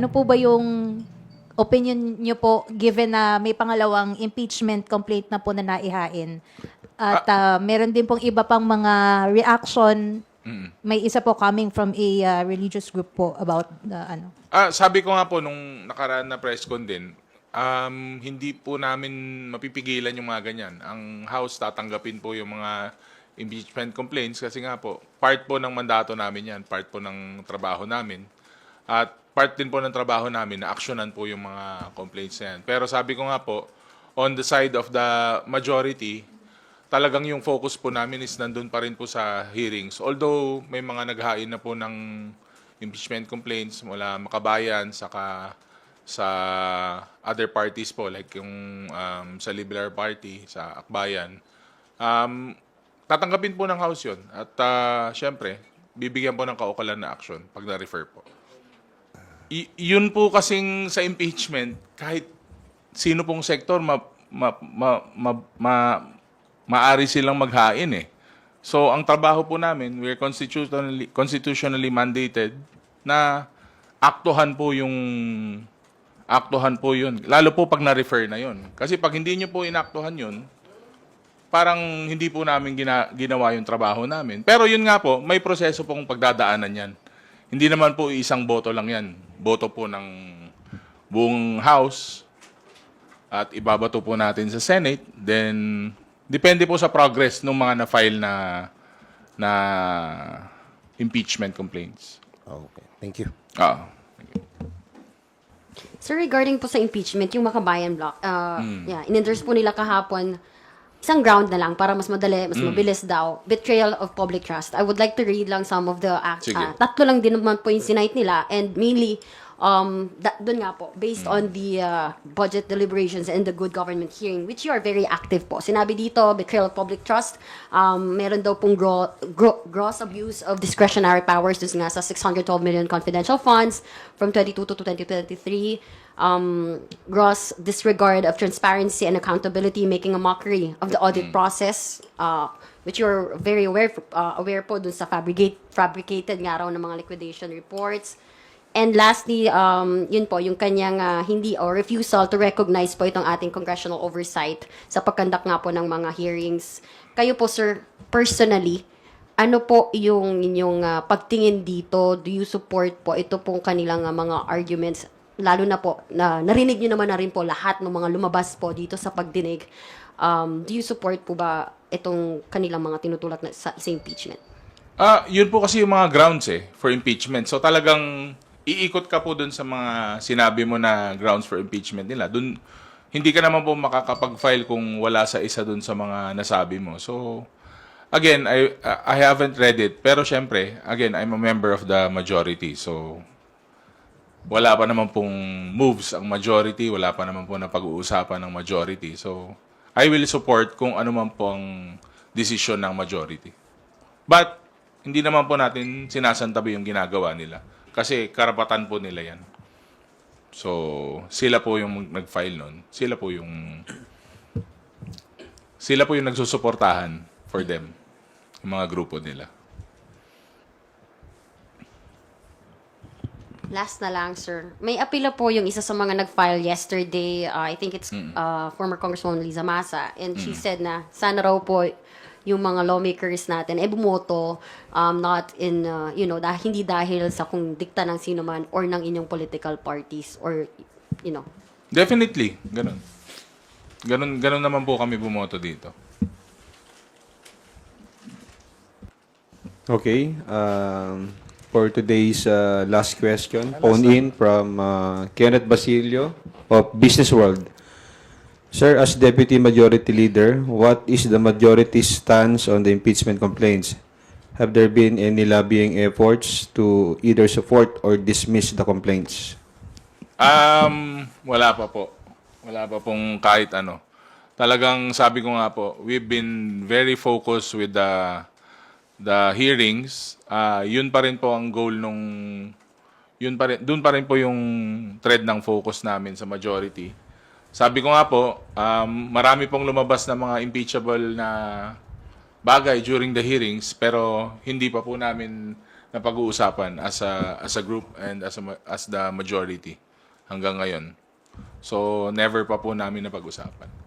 ano po ba yung opinion niyo po given na may pangalawang impeachment complaint na po na naihain? At ah, meron din pong iba pang mga reaction. May isa po coming from a ah, religious group po about the ano. Ah, sabi ko nga po nung nakaraan na press con din, um, hindi po namin mapipigilan yung mga ganyan. Ang House tatanggapin po yung mga impeachment complaints kasi nga po, part po ng mandato namin yan, part po ng trabaho namin. At part din po ng trabaho namin na aksyonan po yung mga complaints na yan. Pero sabi ko nga po, on the side of the majority, talagang yung focus po namin is nandun pa rin po sa hearings. Although may mga naghain na po ng impeachment complaints mula Makabayan saka sa other parties po like yung um, sa Liberal Party, sa Akbayan. Um, tatanggapin po ng House yun. At ah, syempre, bibigyan po ng kaukalan na action pag na-refer po. Y- yun po kasing sa impeachment, kahit sino pong sektor, ma, ma, ma, ma, ma- maari silang maghain eh. So, ang trabaho po namin, we're constitutionally, constitutionally mandated na aktuhan po yung aktuhan po yun. Lalo po pag na-refer na yun. Kasi pag hindi nyo po inaktuhan yun, parang hindi po namin gina, ginawa yung trabaho namin. Pero yun nga po, may proseso pong pagdadaanan yan. Hindi naman po isang boto lang yan. Boto po ng buong House at ibabato po natin sa Senate. Then, depende po sa progress ng mga na-file na, na impeachment complaints. Okay, thank you. Ah. Sir, regarding po sa impeachment, yung Makabayan block, uh, yeah, in-endorse po nila kahapon, isang ground na lang para mas madali, mas mabilis daw. Betrayal of public trust. I would like to read lang some of the acts. Sige. ah, tatlo lang din naman po yung sinight nila and mainly um da, doon nga po based Hmm. on the uh, budget deliberations and the good government hearing which you are very active po. Sinabi dito betrayal of public trust, um meron daw pong gro, gro- gross abuse of discretionary powers doon nga sa 612 million confidential funds from 22 to 2023 um, gross disregard of transparency and accountability, making a mockery of the audit process, uh, which you're very aware uh, aware po dun sa fabricate, fabricated nga raw ng mga liquidation reports. And lastly, um, yun po, yung kanyang uh, hindi or refusal to recognize po itong ating congressional oversight sa pagkandak nga po ng mga hearings. Kayo po, sir, personally, ano po yung inyong uh, pagtingin dito? Do you support po ito pong kanilang uh, mga arguments? Lalo na po, na narinig nyo naman na rin po lahat ng mga lumabas po dito sa pagdinig. Um, do you support po ba itong kanilang mga tinutulak na sa, sa impeachment? Ah, yun po kasi yung mga grounds eh for impeachment. So talagang iikot ka po dun sa mga sinabi mo na grounds for impeachment nila. Dun hindi ka naman po makakapag-file kung wala sa isa dun sa mga nasabi mo. So again, I I haven't read it, pero syempre, again, I'm a member of the majority. So wala pa naman pong moves ang majority, wala pa naman po na pag-uusapan ng majority. So I will support kung ano man po ang decision ng majority. But, hindi naman po natin sinasantabi yung ginagawa nila. Kasi karapatan po nila yan. So, sila po yung nag-file nun. Sila po yung... Sila po yung nagsusuportahan for them. Yung mga grupo nila. Last na lang, sir. May apila po yung isa sa mga nag-file yesterday. Uh, I think it's uh, former Congresswoman Liza Masa. And she said na sana raw po yung mga lawmakers natin eh bumoto um, not in, uh, you know, dahil, hindi dahil sa kung dikta ng sino man or ng inyong political parties or, you know. Definitely. Ganun. Ganun, ganun naman po kami bumoto dito. Okay. Um, for today's uh, last question, phone in from uh, Kenneth Basilio of Business World. Sir, as Deputy Majority Leader, what is the majority's stance on the impeachment complaints? Have there been any lobbying efforts to either support or dismiss the complaints? Um, wala pa po. Wala pa pong kahit ano. Talagang sabi ko nga po, we've been very focused with the the hearings. Ah, yun pa rin po ang goal nung yun pa rin, doon pa rin po yung thread ng focus namin sa majority. Sabi ko nga po, um, marami pong lumabas na mga impeachable na bagay during the hearings pero hindi pa po namin na pag-uusapan as a as a group and as a, as the majority hanggang ngayon. So never pa po namin na pag-usapan.